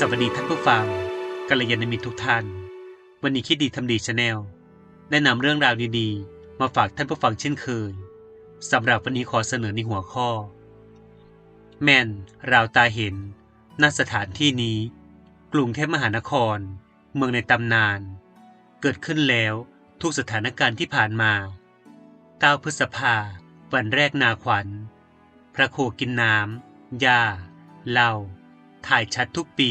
สวัสดีท่านผู้ฟังกัลยาณมิตรทุกท่าน วันนี้คิดดีทำดีชาแนลได้นำเรื่องราวดีๆ มาฝากท่านผู้ฟังเช่นเคยสำหรับวันนี้ขอเสนอในหัวข้อ แม่นราวตาเห็นณสถานที่นี้ กรุงเทพมหานคร เมืองในตำนาน เกิดขึ้นแล้วทุกสถานการณ์ที่ผ่านมา9พฤษภาวันแรกนาขวัญ พระโคกินน้ำหญ้าเหล้า ถ่ายชัดทุกปี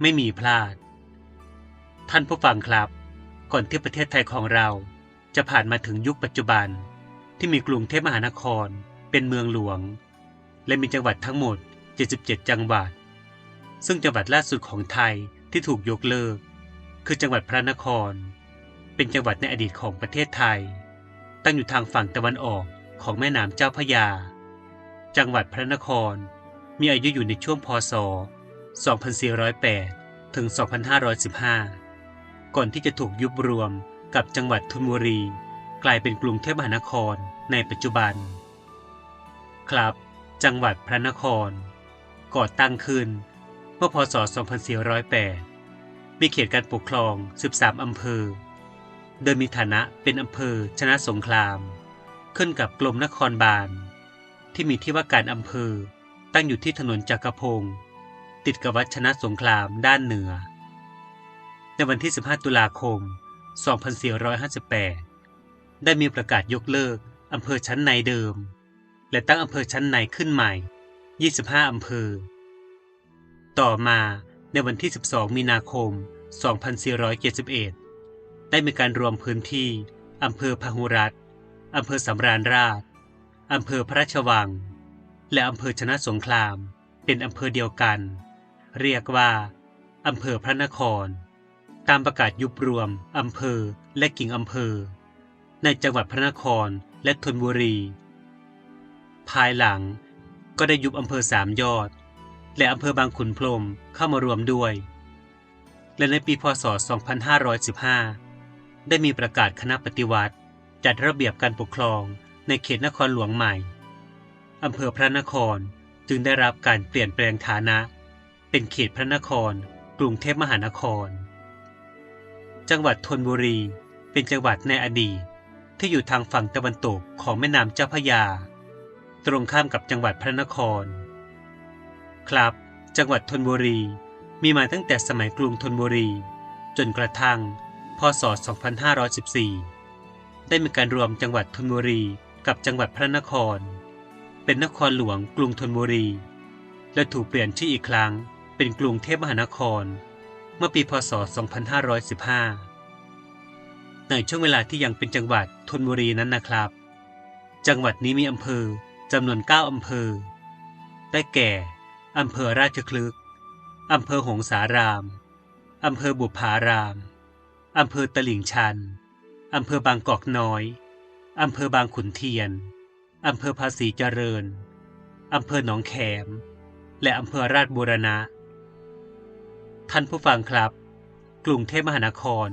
ไม่มีพลาด ท่านผู้ฟังครับ ก่อนที่ประเทศไทยของเราจะผ่านมาถึงยุคปัจจุบัน ที่มีกรุงเทพมหานครเป็นเมืองหลวง และมีจังหวัดทั้งหมด 77 จังหวัด ซึ่งจังหวัดล่าสุดของไทยที่ถูกยกเลิก คือจังหวัดพระนคร เป็นจังหวัดในอดีตของประเทศไทย ตั้งอยู่ทางฝั่งตะวันออกของแม่น้ำเจ้าพระยา จังหวัดพระนครมีอายุอยู่ในช่วงพศ 2408 ถึง 2515 ก่อนที่จะถูกยุบรวมกับจังหวัดธนบุรี กลายเป็นกรุงเทพมหานครในปัจจุบัน ครับ จังหวัดพระนคร ก่อตั้งขึ้น เมื่อพศ 2408 มีเขตการปกครอง 13 อำเภอ โดยมีฐานะเป็นอำเภอชนะสงคราม ขึ้นกับกรมนครบาล ที่มีที่ว่าการอำเภอตั้งอยู่ที่ถนนจักรพงศ์ ติดกับวัดชนะสงครามด้านเหนือ ในวันที่ 15 ตุลาคม 2458 ได้มีประกาศยกเลิกอำเภอชั้นในเดิม และตั้งอำเภอชั้นในขึ้นใหม่ 25 อำเภอ ต่อมาในวันที่ 12 มีนาคม 2471 ได้มีการรวมพื้นที่อำเภอพหุรัตอำเภอสำราญราชอำเภอพระราชวัง และอำเภอชนะสงคราม เป็นอำเภอเดียวกัน เรียกว่าอำเภอพระนคร ตามประกาศยุบรวมอำเภอและกิ่งอำเภอ ในจังหวัดพระนครและธนบุรี ภายหลังก็ได้ยุบอำเภอสามยอด และอำเภอบางขุนพรมเข้ามารวมด้วย และในปีพศ 2515 ได้มีประกาศคณะปฏิวัติ จัดระเบียบการปกครองในเขตนครหลวงใหม่อำเภอพระนครจึงได้รับการเปลี่ยนแปลงฐานะ เป็นเขตพระนคร กรุงเทพมหานคร จังหวัดธนบุรี เป็นจังหวัดในอดีตที่อยู่ทางฝั่งตะวันตกของแม่น้ำเจ้าพระยา ตรงข้ามกับจังหวัดพระนคร ครับ จังหวัดธนบุรีมีมาตั้งแต่สมัยกรุงธนบุรี จนกระทั่ง พศ 2514 ได้มีการรวมจังหวัดธนบุรีกับจังหวัดพระนคร เป็นนครหลวงกรุงธนบุรี และถูกเปลี่ยนชื่ออีกครั้ง เป็นกรุงเทพมหานคร เมื่อปีพศ 2515 ในช่วงเวลาที่ยังเป็นจังหวัดธนบุรีนั้นนะครับ จังหวัดนี้มีอำเภอจำนวน 9 อำเภอ ได้แก่ อำเภอราชคลึก อำเภอหงสาราม อำเภอบุพาราม อำเภอตลิ่งชัน อำเภอบางกอกน้อย อำเภอบางขุนเทียน อำเภอภาษีเจริญ อำเภอหนองแขม และอำเภอราชบูรณะ ท่านผู้ฟังครับ กรุงเทพมหานคร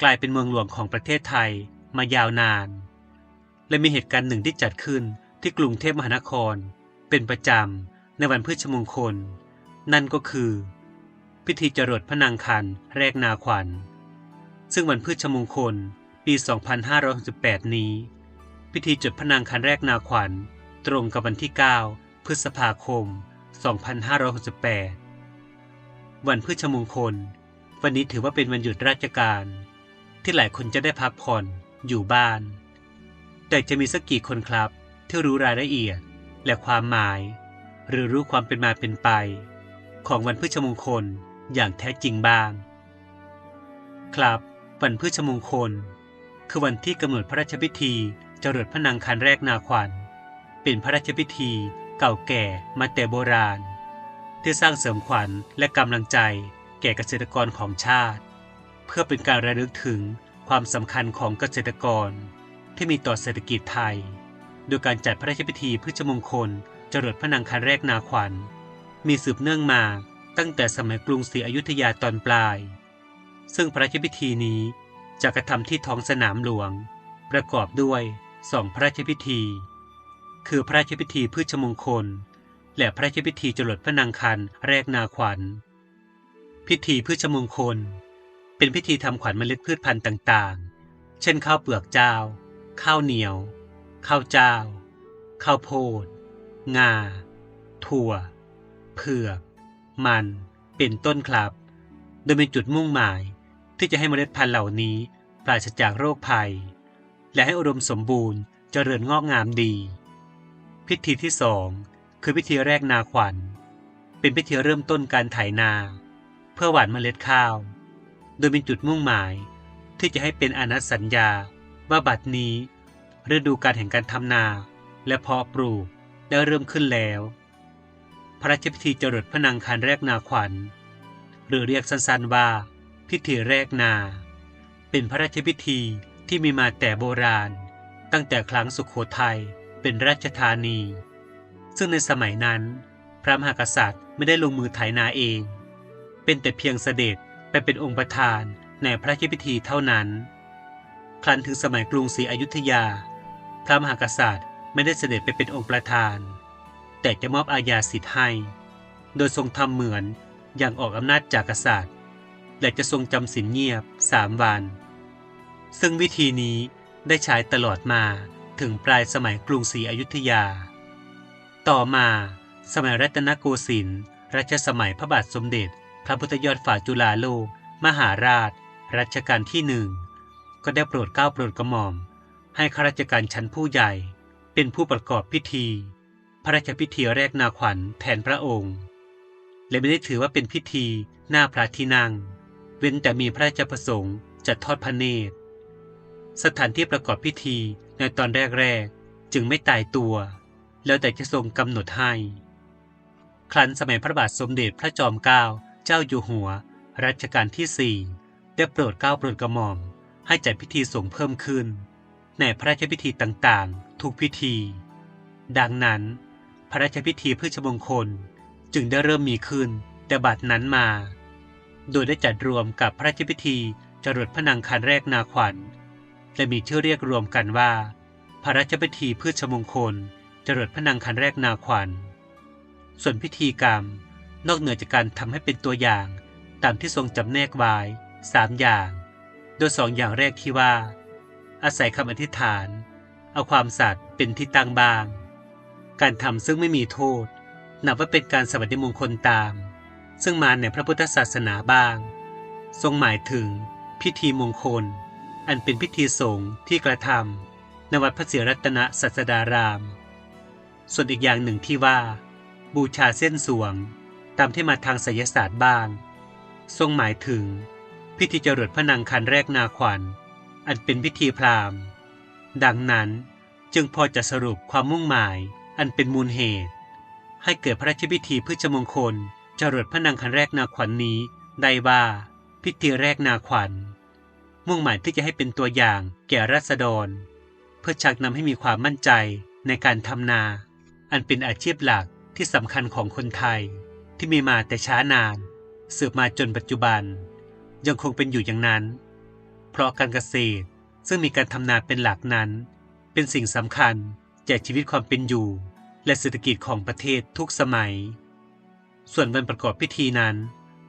กลายเป็นเมืองหลวงของประเทศไทยมายาวนาน และมีเหตุการณ์หนึ่งที่จัดขึ้นที่กรุงเทพมหานคร เป็นประจำในวันพฤชมงคล นั่นก็คือ พิธีจรดพระนางคันแรกนาขวัญ ซึ่งวันพฤชมงคลปี 2568 นี้ พิธีจดพระนางคันแรกนาขวัญ ตรงกับวันที่ 9 พฤษภาคม 2568 วันพฤชมงคล วันนี้ถือว่าเป็นวันหยุดราชการ ที่หลายคนจะได้พักผ่อนอยู่บ้าน แต่จะมีสักกี่คนครับ ที่รู้รายละเอียดและความหมาย หรือรู้ความเป็นมาเป็นไป ของวันพฤชมงคลอย่างแท้จริงบ้าง ครับ วันพฤชมงคล คือวันที่กำหนดพระราชพิธีจรดพระนางคันแรกนาขวัญ เป็นพระราชพิธีเก่าแก่มาแต่โบราณ ที่สร้างเสริมขวัญและกำลังใจแก่เกษตรกรของชาติ เพื่อเป็นการระลึกถึงความสำคัญของเกษตรกร ที่มีต่อเศรษฐกิจไทย โดยการจัดพระราชพิธีพฤชมงคลจรดพระนางคันแรกนาขวัญ มีสืบเนื่องมาตั้งแต่สมัยกรุงศรีอยุธยาตอนปลาย ซึ่งพระราชพิธีนี้จะกระทำที่ท้องสนามหลวง ประกอบด้วยสองพระราชพิธี คือพระราชพิธีพฤชมงคล และพระราชพิธีจรดพระนางคันแรกนาขวัญ พิธีพืชมงคล เป็นพิธีทำขวัญเมล็ดพืชพันธุ์ต่างๆ เช่นข้าวเปลือกเจ้า ข้าวเหนียว ข้าวเจ้า ข้าวโพด งา ถั่ว เผือก มัน เป็นต้นครับ โดยมีจุดมุ่งหมายที่จะให้เมล็ดพันธุ์เหล่านี้ปราศจากโรคภัย และให้อุดมสมบูรณ์เจริญงอกงามดี พิธีที่สอง คือพิธีแรกนาขวัญ เป็นพิธีเริ่มต้นการไถนา เพื่อหว่านเมล็ดข้าว โดยมีจุดมุ่งหมาย ที่จะให้เป็นอนัตสัญญาว่าบัดนี้ ฤดูการแห่งการทำนา และเพาะปลูกได้เริ่มขึ้นแล้ว พระราชพิธีจรดพระนางคันแรกนาขวัญ หรือเรียกสั้นๆว่า พิธีแรกนา เป็นพระราชพิธีที่มีมาแต่โบราณ ตั้งแต่ครั้งสุขโขทัยเป็นราชธานี ซึ่งในสมัยนั้น พระมหากษัตริย์ไม่ได้ลงมือไถนาเอง เป็นแต่เพียงเสด็จไปเป็นองค์ประธานในพระราชพิธีเท่านั้น ครั้นถึงสมัยกรุงศรีอยุธยา พระมหากษัตริย์ไม่ได้เสด็จไปเป็นองค์ประธาน แต่จะมอบอาญาสิทธิ์ให้ โดยทรงทำเหมือนอย่างออกอำนาจจากกษัตริย์ และจะทรงจำศีลเงียบสามวัน ซึ่งวิธีนี้ได้ใช้ตลอดมาถึงปลายสมัยกรุงศรีอยุธยา ต่อมาสมัยรัตนโกสินทร์รัชสมัยพระบาทสมเด็จ พระพุทธยอดฝ่าจุฬาโลก มหาราช รัชกาลที่หนึ่งก็ได้โปรดเกล้าโปรดกระหม่อม ให้ข้าราชการชั้นผู้ใหญ่ เป็นผู้ประกอบพิธี พระราชพิธีแรกนาขวัญแทนพระองค์และไม่ได้ถือว่าเป็นพิธีหน้าพระที่นั่ง เว้นแต่มีพระราชประสงค์จัดทอดพระเนตร สถานที่ประกอบพิธีในตอนแรกๆ จึงไม่ตายตัว แล้วแต่จะทรงกำหนดให้ ครั้นสมัยพระบาทสมเด็จพระจอมเกล้าเจ้าอยู่หัว รัชกาลที่สี่ได้โปรดเกล้าโปรดกระหม่อม ให้จัดพิธีสงฆ์เพิ่มขึ้น ในพระราชพิธีต่างๆ ทุกพิธี ดังนั้น พระราชพิธีพืชมงคลจึงได้เริ่มมีขึ้นแต่บัดนั้นมา โดยได้จัดรวมกับพระราชพิธีจรดพระนางคันแรกนาขวัญและมีชื่อเรียกรวมกันว่า พระราชพิธีพืชมงคล จรดพระนางคันแรกนาขวัญส่วนพิธีกรรมนอกเหนือจากการทำให้เป็นตัวอย่าง ตามที่ทรงจำแนกไว้สามอย่าง โดยสองอย่างแรกที่ว่า อาศัยคำอธิษฐาน เอาความสัตย์เป็นที่ตั้งบาง การทำซึ่งไม่มีโทษ นับว่าเป็นการสวัสดิมงคลตาม ซึ่งมาในพระพุทธศาสนาบ้าง ทรงหมายถึงพิธีมงคล อันเป็นพิธีสงฆ์ที่กระทำในวัดพระศรีรัตนศาสดาราม ส่วนอีกอย่างหนึ่งที่ว่า บูชาเส้นสวง ตามที่มาทางไสยศาสตร์บ้าง ทรงหมายถึง พิธีจรดพระนางคันแรกนาขวัญ อันเป็นพิธีพราหมณ์ ดังนั้นจึงพอจะสรุปความมุ่งหมายอันเป็นมูลเหตุ ให้เกิดพระราชพิธีพฤชมงคลจรดพระนางคันแรกนาขวัญนนี้ได้ว่าพิธีแรกนาขวัญ มุ่งหมายที่จะให้เป็นตัวอย่างแก่รัษฎร เพื่อชักนำให้มีความมั่นใจในการทำนา อันเป็นอาชีพหลักที่สำคัญของคนไทยที่มีมาแต่ช้านาน สืบมาจนปัจจุบัน ยังคงเป็นอยู่อย่างนั้น เพราะการเกษตรซึ่งมีการทำนาเป็นหลักนั้น เป็นสิ่งสำคัญแก่ชีวิตความเป็นอยู่ และเศรษฐกิจของประเทศทุกสมัย ส่วนวันประกอบพิธีนั้น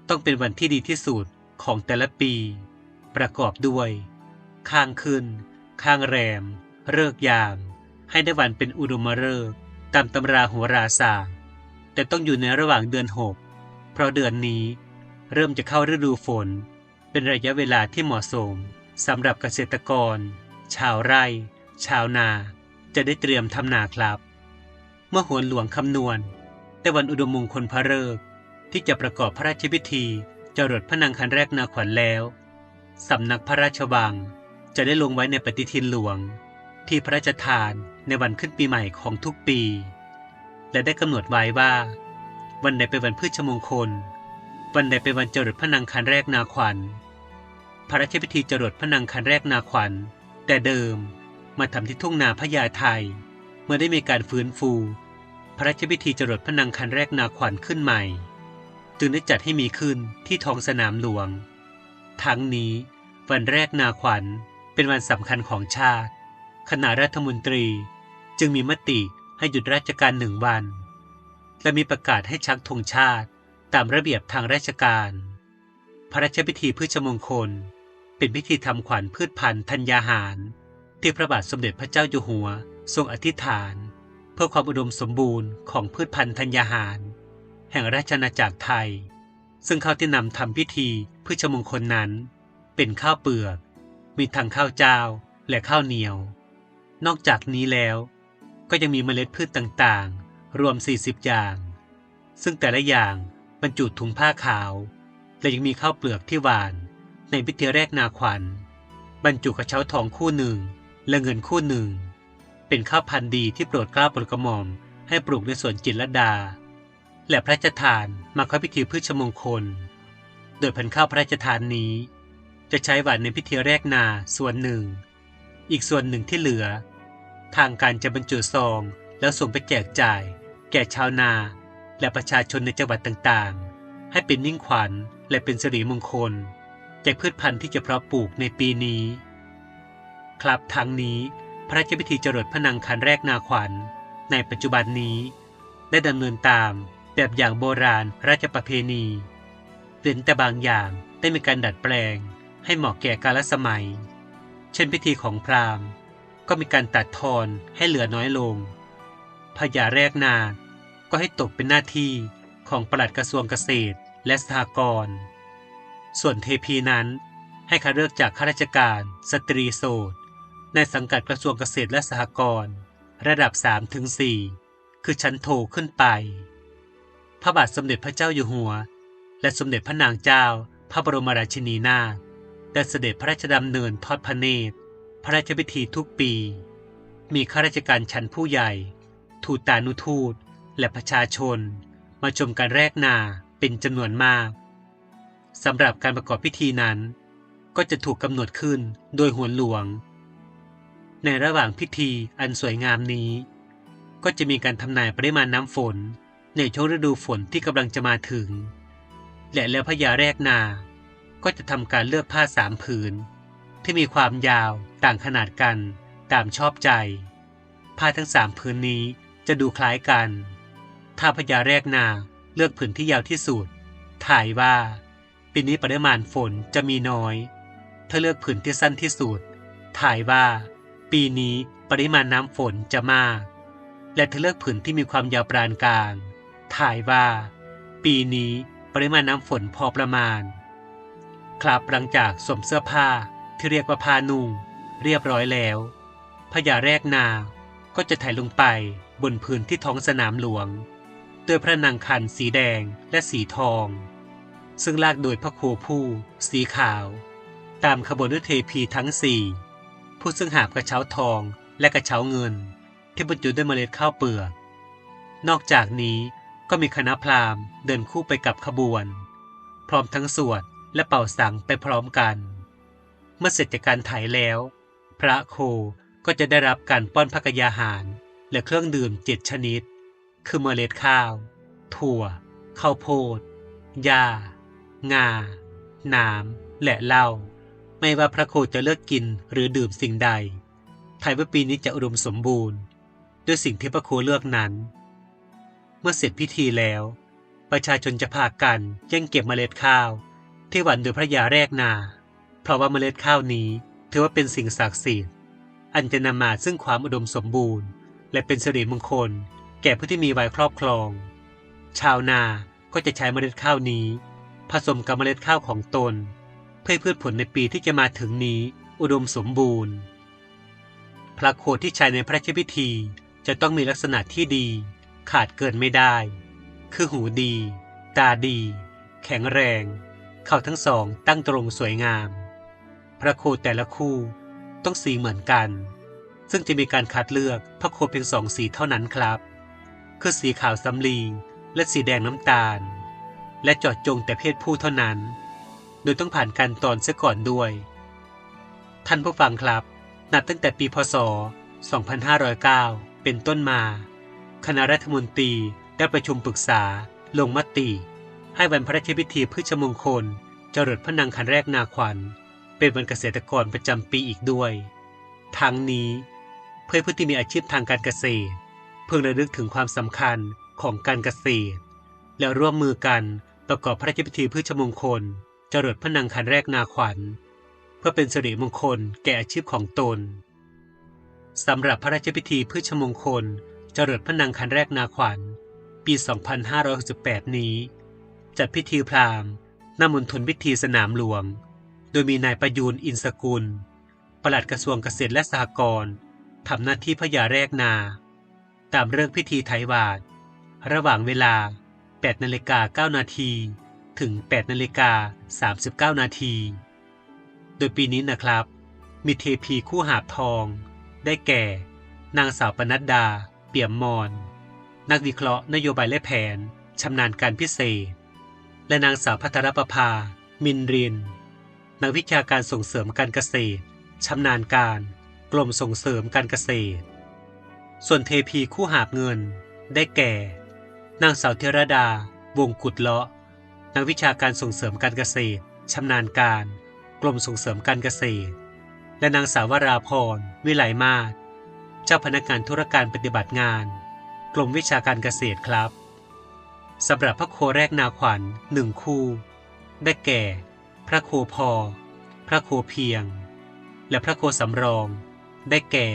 ต้องเป็นวันที่ดีที่สุดของแต่ละปี ประกอบด้วย ข้างขึ้น ข้างแรม เลิกยาม ให้ได้วันเป็นอุดมฤกษ์ ตามตำราโหราศาสตร์ แต่ต้องอยู่ในระหว่างเดือนหกเพราะเดือนนี้เริ่มจะเข้าฤดูฝน เป็นระยะเวลาที่เหมาะสมสำหรับเกษตรกร ชาวไร่ ชาวนา จะได้เตรียมทำนาครับ เมื่อหวนหลวงคำนวณ แต่วันอุดมมงคลพระฤกษ์ที่จะประกอบพระราชพิธีจรดพระนางคันแรกนาขวัญแล้วสำนักพระราชวังจะได้ลงไว้ในปฏิทินหลวง ที่พระราชทาน ในวันขึ้นปีใหม่ของทุกปี และได้กำหนดไว้ว่า วันใดเป็นวันพฤชมงคล วันใดเป็นวันจรดพระนางคันแรกนาขวัญ พระราชพิธีจรดพระนางคันแรกนาขวัญ แต่เดิมมาทำที่ทุ่งนาพญาไทย เมื่อได้มีการฟื้นฟู พระราชพิธีจรดพระนางคันแรกนาขวัญขึ้นใหม่ จึงได้จัดให้มีขึ้นที่ท้องสนามหลวง ทั้งนี้วันแรกนาขวัญเป็นวันสำคัญของชาติ คณะรัฐมนตรีจึงมีมติให้หยุดราชการหนึ่งวัน และมีประกาศให้ชักธงชาติตามระเบียบทางราชการ พระราชพิธีพืชมงคล เป็นพิธีทำขวัญพืชพันธุ์ธัญญาหาร ที่พระบาทสมเด็จพระเจ้าอยู่หัว ทรงอธิษฐาน เพื่อความอุดมสมบูรณ์ของพืชพันธุ์ธัญญาหาร แห่งราชอาณาจักรไทย ซึ่งข้าวที่นำทำพิธีพืชมงคลนั้น เป็นข้าวเปลือก มีทั้งข้าวเจ้าและข้าวเหนียว นอกจากนี้แล้ว ก็ยังมีเมล็ดพืชต่างๆ รวม 40 อย่าง ซึ่งแต่ละอย่างบรรจุถุงผ้าขาว และยังมีข้าวเปลือกที่หวานในพิธีแรกนาขวัญ บรรจุกระเช้าทองคู่หนึ่ง และเงินคู่หนึ่ง เป็นข้าวพันธุ์ดีที่โปรดกล้าโปรดกระหม่อมให้ปลูกในสวนจิตรดา และพระราชทานมาเข้าพิธีพืชมงคล โดยพันข้าวพระราชทานนี้ จะใช้หวานในพิธีแรกนาส่วนหนึ่ง อีกส่วนหนึ่งที่เหลือ ทางการจะบรรจุซอง แล้วส่งไปแจกจ่าย แก่ชาวนา และประชาชนในจังหวัดต่างๆ ให้เป็นมิ่งขวัญและเป็นสิริมงคลจากพืชพันธุ์ที่จะเพาะปลูกในปีนี้ ครับทั้งนี้พระราชพิธีจรดพระนางคันแรกนาขวัญ ในปัจจุบันนี้ ได้ดำเนินตามแบบอย่างโบราณราชประเพณีเว้นแต่บางอย่างได้มีการดัดแปลงให้เหมาะแก่กาลสมัย เช่นพิธีของพราหมณ์ ก็มีการตัดทอนให้เหลือน้อยลงพญาแรกนา ก็ให้ตกเป็นหน้าที่ของปลัดกระทรวงเกษตรและสหกรณ์ ส่วนเทพีนั้นให้คัดเลือกจากข้าราชการสตรีโสดในสังกัดกระทรวงเกษตรและสหกรณ์ระดับ3-4คือชั้นโทขึ้นไป พระบาทสมเด็จพระเจ้าอยู่หัว และสมเด็จพระนางเจ้า พระบรมราชินีนาถได้เสด็จพระราชดำเนินทอดพระเนตร พระราชพิธีทุกปี มีข้าราชการชั้นผู้ใหญ่ ทูตานุทูตและประชาชน มาชมการแรกนาเป็นจำนวนมากสำหรับการประกอบพิธีนั้น ก็จะถูกกำหนดขึ้นโดยหัวหลวง ในระหว่างพิธีอันสวยงามนี้ ก็จะมีการทำนายปริมาณน้ำฝนในช่วงฤดูฝนที่กำลังจะมาถึง และแล้วพญาแรกนา ก็จะทำการเลือกผ้าสามผืน ที่มีความยาวต่างขนาดกันตามชอบใจ ผ้าทั้งสามผืนนี้จะดูคล้ายกัน ถ้าพญาแรกนาเลือกผืนที่ยาวที่สุด ถ่ายว่า ปีนี้ปริมาณฝนจะมีน้อย ถ้าเลือกผืนที่สั้นที่สุด ถ่ายว่า ปีนี้ปริมาณน้ำฝนจะมาก และถ้าเลือกผืนที่มีความยาวปานกลาง ถ่ายว่า ปีนี้ปริมาณน้ำฝนพอประมาณคราบหลังจากสวมเสื้อผ้า ที่เรียกว่าผ้านุ่งเรียบร้อยแล้วพญาแรกนาก็จะถ่ายลงไปบนพื้นที่ท้องสนามหลวงโดยพระนางคันสีแดงและสีทอง ซึ่งลากโดยพระโคผู้ สีขาว ตามขบวนรถเทพีทั้งสี่ผู้ซึ่งหาบกระเช้าทองและกระเช้าเงิน ที่บรรจุด้วยเมล็ดข้าวเปลือก นอกจากนี้ก็มีคณะพราหมณ์เดินคู่ไปกับขบวน พร้อมทั้งสวดและเป่าสังไปพร้อมกัน เมื่อเสร็จจากการถ่ายแล้ว พระโคก็จะได้รับการป้อนพักยาหาร และเครื่องดื่มเจ็ดชนิด คือเมล็ดข้าว ถั่ว ข้าวโพดหญ้า งา น้ำ และเหล้า ไม่ว่าพระโคจะเลือกกินหรือดื่มสิ่งใดไทยว่าปีนี้จะอุดมสมบูรณ์ ด้วยสิ่งที่พระโคเลือกนั้น เมื่อเสร็จพิธีแล้ว ประชาชนจะพากันแย่งเก็บเมล็ดข้าว ที่หวันโดยพระยาแรกนา เพราะว่าเมล็ดข้าวนี้ถือว่าเป็นสิ่งศักดิ์สิทธิ์อันจะนำมาซึ่งความอุดมสมบูรณ์ และเป็นสิริมงคล แก่ผู้ที่มีไว้ครอบครอง ชาวนาก็จะใช้เมล็ดข้าวนี้ ผสมกับเมล็ดข้าวของตน เพื่อพืชผลในปีที่จะมาถึงนี้อุดมสมบูรณ์ พระโคดที่ใช้ในพระราชพิธีจะต้องมีลักษณะที่ดี ขาดเกินไม่ได้ คือหูดี ตาดี แข็งแรง เข่าทั้งสองตั้งตรงสวยงาม พระโคแต่ละคู่ต้องสีเหมือนกัน ซึ่งจะมีการคัดเลือกพระโคเพียงสองสีเท่านั้นครับ คือสีขาวสำลีและสีแดงน้ำตาล และจอดจงแต่เพศผู้เท่านั้น โดยต้องผ่านการตอนเสียก่อนด้วย ท่านผู้ฟังครับ นับตั้งแต่ปีพศ 2509 เป็นต้นมา คณะรัฐมนตรีได้ประชุมปรึกษา ลงมติ ให้วันพระราชพิธีพฤชมงคลจรดพระนางคันแรกนาขวัญ เป็นวันเกษตรกรประจำปีอีกด้วย ทั้งนี้เพื่อผู้ที่มีอาชีพทางการเกษตร เพื่อระลึกถึงความสำคัญของการเกษตร และร่วมมือกันประกอบพระราชพิธีพฤชมงคลจรดพระนางคันแรกนาขวัญ เพื่อเป็นสิริมงคลแก่อาชีพของตนสำหรับพระราชพิธีพืชมงคลจรดพระนางคันแรกนาขวัญ ปี 2568 นี้ จัดพิธีพราหมณ์ณมณฑลพิธีสนามหลวง โดยมีนายประยูนอินสกุล ปลัดกระทรวงเกษตรและสหกรณ์ทำหน้าที่พญาแรกนา ตามเรื่องพิธีไถวาด ระหว่างเวลา 8นาฬิกา9นาทีถึง8นาฬิกา39นาทีโดยปีนี้นะครับ มีเทพีคู่หาบทอง ได้แก่ นางสาวปนัดดา เปี่ยมมอน นักวิเคราะห์นโยบายและแผนชำนาญการพิเศษ และนางสาวพัทรประภา มินริน นักวิชาการส่งเสริมการเกษตรชำนาญการ กรมส่งเสริมการเกษตร ส่วนเทพีคู่หาบเงิน ได้แก่ นางสาวเทรดา วงกุดเลาะ นักวิชาการส่งเสริมการเกษตรชำนาญการ กรมส่งเสริมการเกษตร และนางสาววราพร วิไลมาศ เจ้าพนักงานธุรการปฏิบัติงาน กรมวิชาการเกษตรครับสำหรับพระโคแรกนาขวัญหนึ่งคู่ ได้แก่ ระโคพอ พระโคเพียง และพระโคสำรอง ได้แก่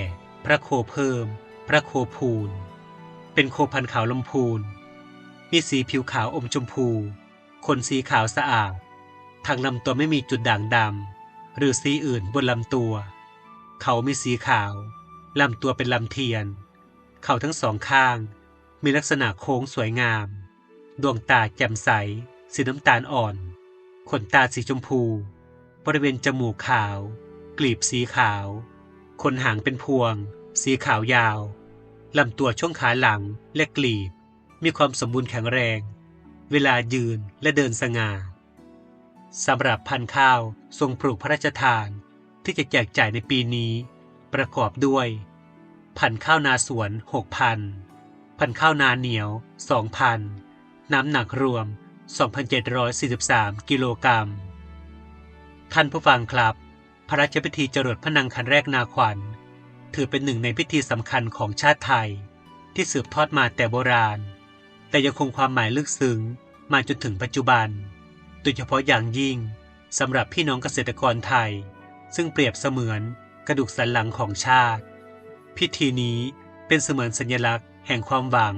พระโคเพิ่ม พระโคพูน เป็นโคพันขาวลำพูน มีสีผิวขาวอมชมพูขนสีขาวสะอาด ทางลำตัวไม่มีจุดด่างดำ หรือสีอื่นบนลำตัว เขามีสีขาว ลำตัวเป็นลำเทียน เขาทั้งสองข้าง มีลักษณะโค้งสวยงาม ดวงตาแจ่มใส สีน้ำตาลอ่อน ขนตาสีชมพู บริเวณจมูกขาว กลีบสีขาว ขนหางเป็นพวง สีขาวยาว ลำตัวช่วงขาหลังและกลีบ มีความสมบูรณ์แข็งแรง เวลายืนและเดินสง่าสำหรับพันธุ์ข้าวทรงปลูกพระราชทานที่จะแจกจ่ายในปีนี้ ประกอบด้วย พันธุ์ข้าวนาสวน 6,000 พันธุ์ข้าวนาเหนียว 2,000 น้ำหนักรวม 2,743 กิโลกรัม ท่านผู้ฟังครับ พระราชพิธีจรดพระนางคันแรกนาขวัญ ถือเป็นหนึ่งในพิธีสำคัญของชาติไทย ที่สืบทอดมาแต่โบราณ แต่ยังคงความหมายลึกซึ้งมาจนถึงปัจจุบัน โดยเฉพาะอย่างยิ่งสำหรับพี่น้องเกษตรกรไทย ซึ่งเปรียบเสมือนกระดูกสันหลังของชาติ พิธีนี้เป็นเสมือนสัญลักษณ์แห่งความหวัง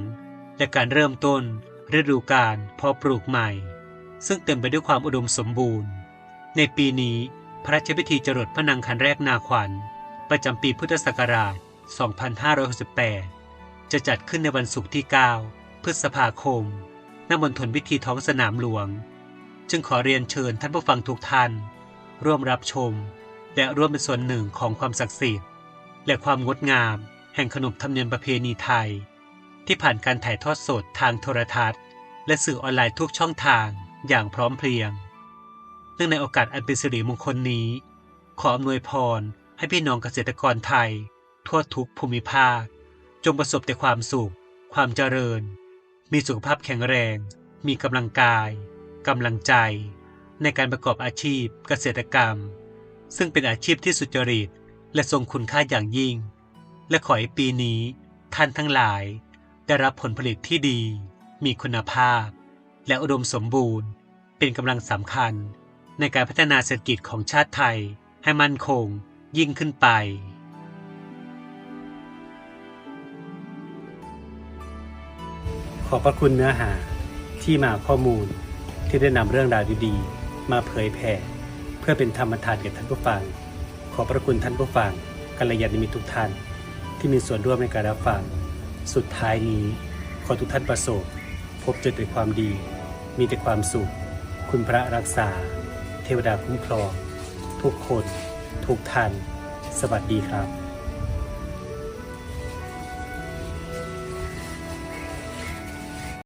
และการเริ่มต้น ฤดูกาลเพอปลูกใหม่ ซึ่งเต็มไปด้วยความอุดมสมบูรณ์ ในปีนี้พระราชพิธีจรดพระนางคันแรกนาขวัญ ประจำปีพุทธศักราช 2568 จะจัดขึ้นในวันศุกร์ที่ 9 พฤษภาคมณมณฑลพิธีท้องสนามหลวง จึงขอเรียนเชิญท่านผู้ฟังทุกท่าน ร่วมรับชม และร่วมเป็นส่วนหนึ่งของความศักดิ์สิทธิ์ และความงดงาม แห่งขนบธรรมเนียมประเพณีไทย ที่ผ่านการถ่ายทอดสดทางโทรทัศน์ และสื่อออนไลน์ทุกช่องทางอย่างพร้อมเพรียงเนื่องในโอกาสอันเป็นสิริมงคลนี้ ขออำนวยพรให้พี่น้องเกษตรกรไทย ทั่วทุกภูมิภาค จงประสบแต่ความสุข ความเจริญ มีสุขภาพแข็งแรง มีกำลังกายกำลังใจ ในการประกอบอาชีพเกษตรกรรม ซึ่งเป็นอาชีพที่สุจริต และทรงคุณค่าอย่างยิ่ง และขอให้ปีนี้ท่านทั้งหลาย ได้รับผลผลิตที่ดี มีคุณภาพ และอุดมสมบูรณ์ เป็นกำลังสำคัญในการพัฒนาเศรษฐกิจของชาติไทยให้มั่นคงยิ่งขึ้นไป ขอบพระคุณเนื้อหาที่มาข้อมูลที่ได้นำเรื่องราวดีๆ มาเผยแผ่เพื่อเป็นธรรมทานแก่ท่านผู้ฟัง ขอบพระคุณท่านผู้ฟังกัลยาณมิตรทุกท่านที่มีส่วนร่วมในการรับฟัง สุดท้ายนี้ขอทุกท่านประสบ พบเจอแต่ความดี มีแต่ความสุข คุณพระรักษา เทวดาคุ้มครอง ทุกคน ทุกท่าน สวัสดีครับ